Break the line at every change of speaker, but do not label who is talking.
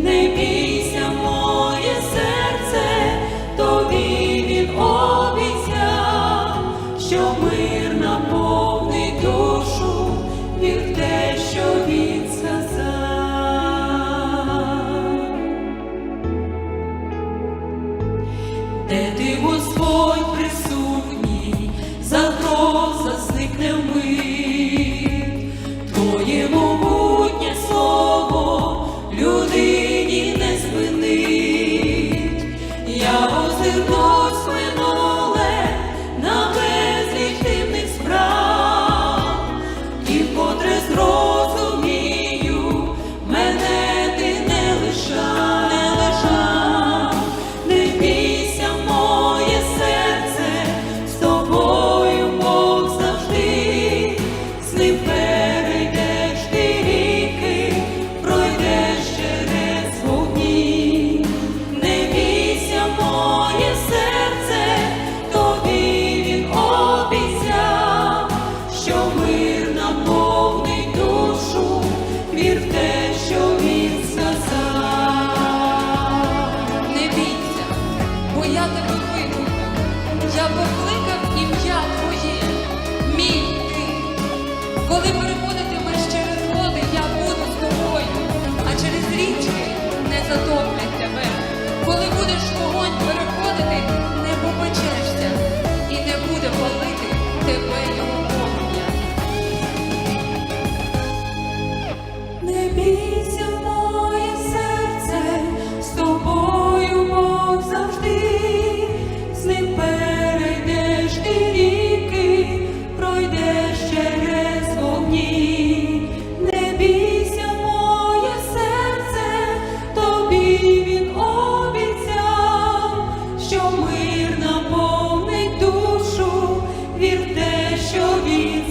не бійся, моє серце, тобі він обіцяв, що мир наповнить душу, вір те, що він сказав,
де ти
Господь присутній, загроза зникне в мир, твоєму. Мир наповнить душу, вір те, що він